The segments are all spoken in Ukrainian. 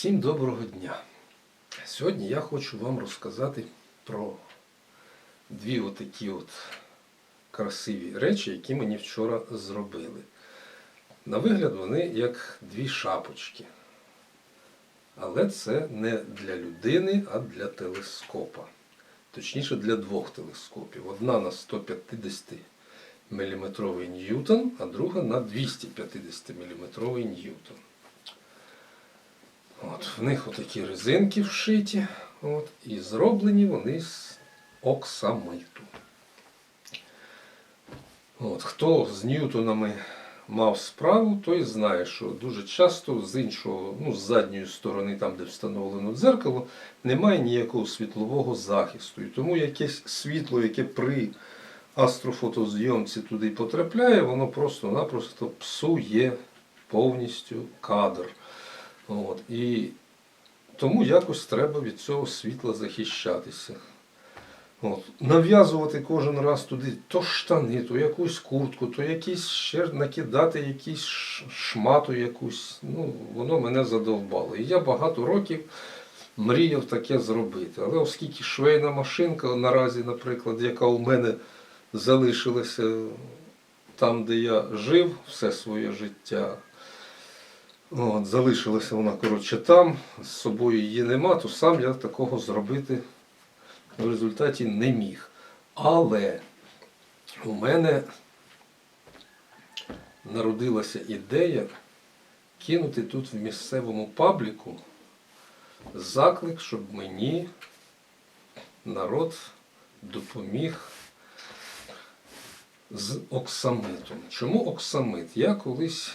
Всім доброго дня! Сьогодні я хочу вам розказати про дві отакі от красиві речі, які мені вчора зробили. На вигляд вони як дві шапочки. Але це не для людини, а для телескопа. Точніше, для двох телескопів. Одна на 150 мм Ньютон, а друга на 250 мм Ньютон. От, в них отакі резинки вшиті, от, і зроблені вони з оксамиту. От, хто з Ньютонами мав справу, той знає, що дуже часто з іншого, ну, з задньої сторони, там, де встановлено дзеркало, немає ніякого світлового захисту. І тому якесь світло, яке при астрофотозйомці туди потрапляє, воно просто-напросто псує повністю кадр. От. І тому якось треба від цього світла захищатися. От. Нав'язувати кожен раз туди то штани, то якусь куртку, то якісь ще накидати якісь шмату якусь. Ну, воно мене задовбало. І я багато років мріяв таке зробити. Але оскільки швейна машинка наразі, наприклад, яка у мене залишилася там, де я жив все своє життя. От, залишилася вона, коротше, там, з собою її нема, то сам я такого зробити в результаті не міг. Але у мене народилася ідея кинути тут в місцевому пабліку заклик, щоб мені народ допоміг з оксамитом. Чому оксамит? Я колись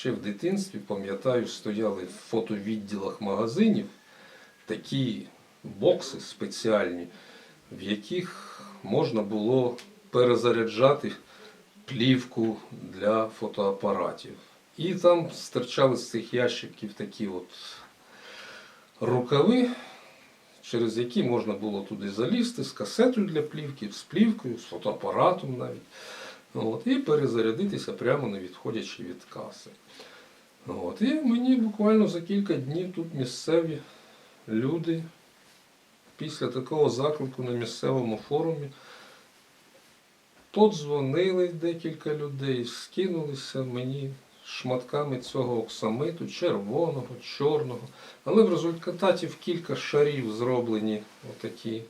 ще в дитинстві, пам'ятаю, стояли в фотовідділах магазинів такі бокси спеціальні, в яких можна було перезаряджати плівку для фотоапаратів. І там стирчали з цих ящиків такі от рукави, через які можна було туди залізти з касетою для плівки, з плівкою, з фотоапаратом навіть. От, і перезарядитися прямо не відходячи від каси. От, і мені буквально за кілька днів тут місцеві люди після такого заклику на місцевому форумі подзвонили декілька людей, скинулися мені шматками цього оксамиту, червоного, чорного. Але в результаті в кілька шарів зроблені отакі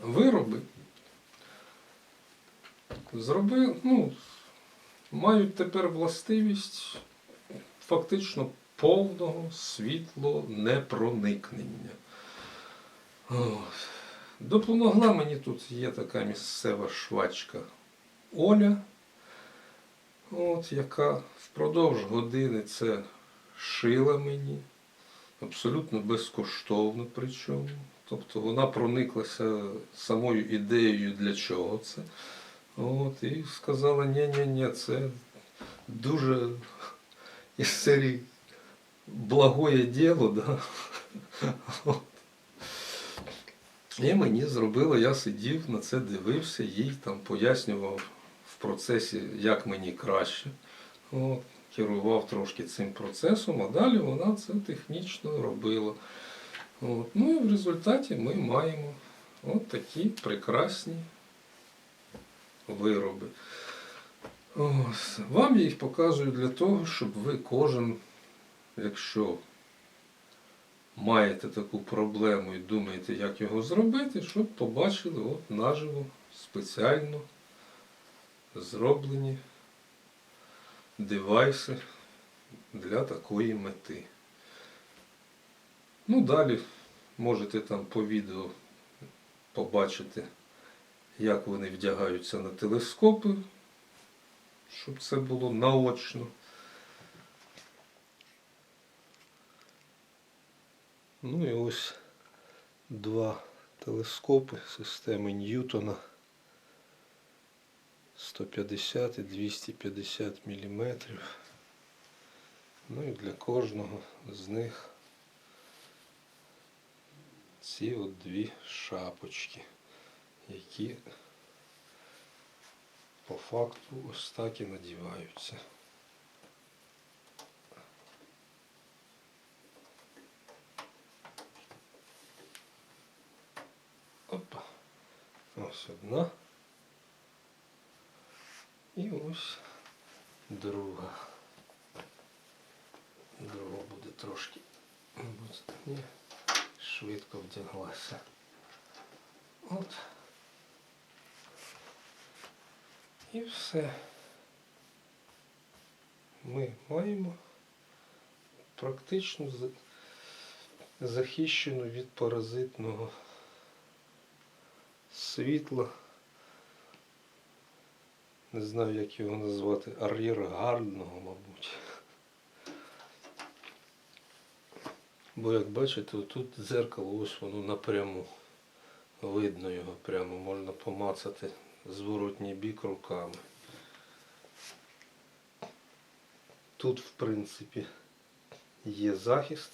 вироби зроби, ну, мають тепер властивість фактично повного світлонепроникнення. От. Допомогла мені тут є така місцева швачка Оля, от, яка впродовж години це шила мені, абсолютно безкоштовно причому. Тобто вона прониклася самою ідеєю, для чого це. От, і сказала, ні-ні-ні, це дуже із серії благое діло, да? І мені зробило, я сидів на це дивився, їй там пояснював в процесі, як мені краще. От, керував трошки цим процесом, а далі вона це технічно робила. От. Ну і в результаті ми маємо от такі прекрасні вироби. Ось. Вам я їх показую для того, щоб ви кожен, якщо маєте таку проблему і думаєте, як його зробити, щоб побачили от наживо спеціально зроблені девайси для такої мети. Ну, далі можете там по відео побачити, як вони вдягаються на телескопи, щоб це було наочно. Ну і ось два телескопи системи Ньютона 150 і 250 мм. Ну і для кожного з них ці от дві шапочки, які по факту ось так і надіваються. Опа. Ось одна. І ось друга. Друга буде трошки. Ні, швидко вдяглася. От. І все. Ми маємо практично захищену від паразитного світла. Не знаю, як його назвати, ар'єргардного, мабуть. Бо як бачите, тут дзеркало, ось воно напряму. Видно його прямо, можна помацати зворотній бік руками. Тут, в принципі, є захист,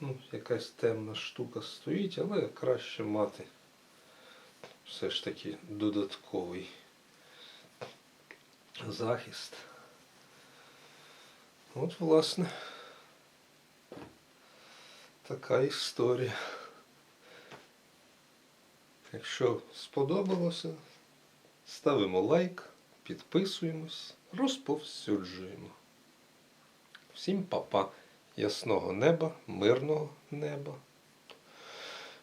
ну, якась темна штука стоїть, але краще мати все ж таки додатковий захист. От, власне, така історія. Якщо сподобалося, ставимо лайк, підписуємось, розповсюджуємо. Всім папа, ясного неба, мирного неба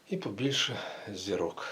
і побільше зірок.